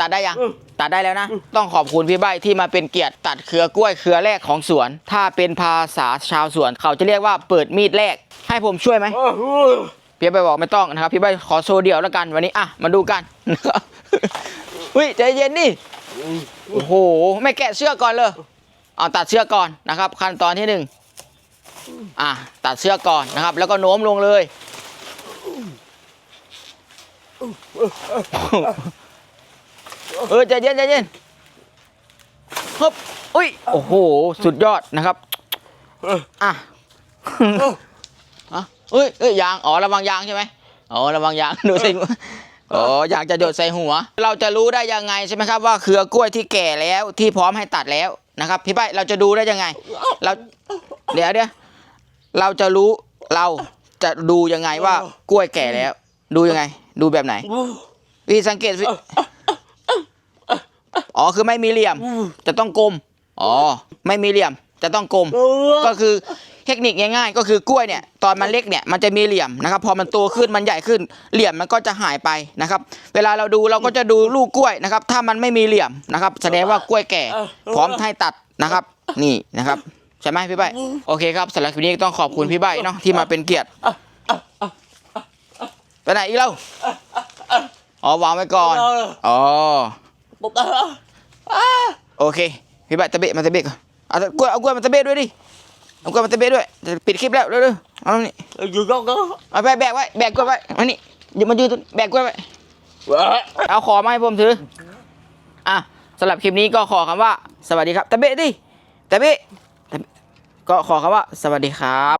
ตัดได้ยัง ตัดได้แล้วนะ ต้องขอบคุณพี่ใบที่มาเป็นเกียรติตัดเครือกล้วยเครือแรกของสวน ถ้าเป็นภาษาชาวสวนเขาจะเรียกว่าเปิดมีดแรก ให้ผมช่วยไหมพี่ใบบอกไม่ต้องนะครับ พี่ใบขอโชว์เดียวแล้วกันวันนี้อะมาดูกันนะครับเฮ้ยใจเย็นนี่โอ้โหไม่แกะเชือกก่อนเลยเอาตัดเชือกก่อนนะครับ ขั้นตอนที่หนึ่งอะตัดเชือกก่อนนะครับ แล้วก็โน้มลงเลย เออใจเย็นใจเย็นฮึบอุ้ยโอ้โห สุดยอดนะครับอะอะเอ้ยเอ้ยยางอ๋อระวังยางใช่ไหมอ๋อระวังยางดูส่หัวอ๋ออยากจะโดดใส่หัว เราจะรู้ได้ยังไงใช่ไหมครับว่าเครือกล้วยที่แก่แล้วที่พร้อมให้ตัดแล้วนะครับพี่ใบเราจะดูได้ยังไง เราเดี๋ยวเดี๋ยวเราจะรู้เราจะดูยังไงว่ากล้วยแก่แล้ว ดูยังไง ดูแบบไหนวิธีสังเกตวิ อ๋อคือไม่มีเหลี่ยมจะต้องกลมอ๋อไม่มีเหลี่ยมจะต้องกลม ก็คือเทคนิคง่ายๆก็คือกล้วยเนี่ยตอนมันเล็กเนี่ยมันจะมีเหลี่ยมนะครับ พอมันโตขึ้นมันใหญ่ขึ้น เหลี่ยมมันก็จะหายไปนะครับ เวลาเราดูเราก็จะดูลูกกล้วยนะครับ ถ้ามันไม่มีเหลี่ยมนะครับ แสดงว่ากล้วยแก่ พร้อมให้ตัดนะครับ นี่นะครับใช่ไหมพี่ใบโอเคครับสำหรับคลิปนี้ต้องขอบคุณพี่ใบเนาะที่มาเป็นเกียรติไปไหนอีกแล้วอ๋อวางไว้ก่อนอ๋อ Một tờ โอเคพี่ใบตะเบะมาตะเบะก่อนเอาตะกล้วยเอากล้วยมาตะเบะด้วยดิเอากล้วยมาตะเบะด้วยจะปิดคลิปแล้วเร็วๆเอานี่ Vừa con đó เอาไปแบกไว้แบกกล้วยไว้มานี่อย่ามายืนตรงแบกกล้วยไว้เอาขอมาให้ผมถืออะสำหรับคลิปนี้ก็ขอคำว่า สวัสดีครับตะเบะดิตะเบะตะเบะก็ขอคำว่า สวัสดีครับ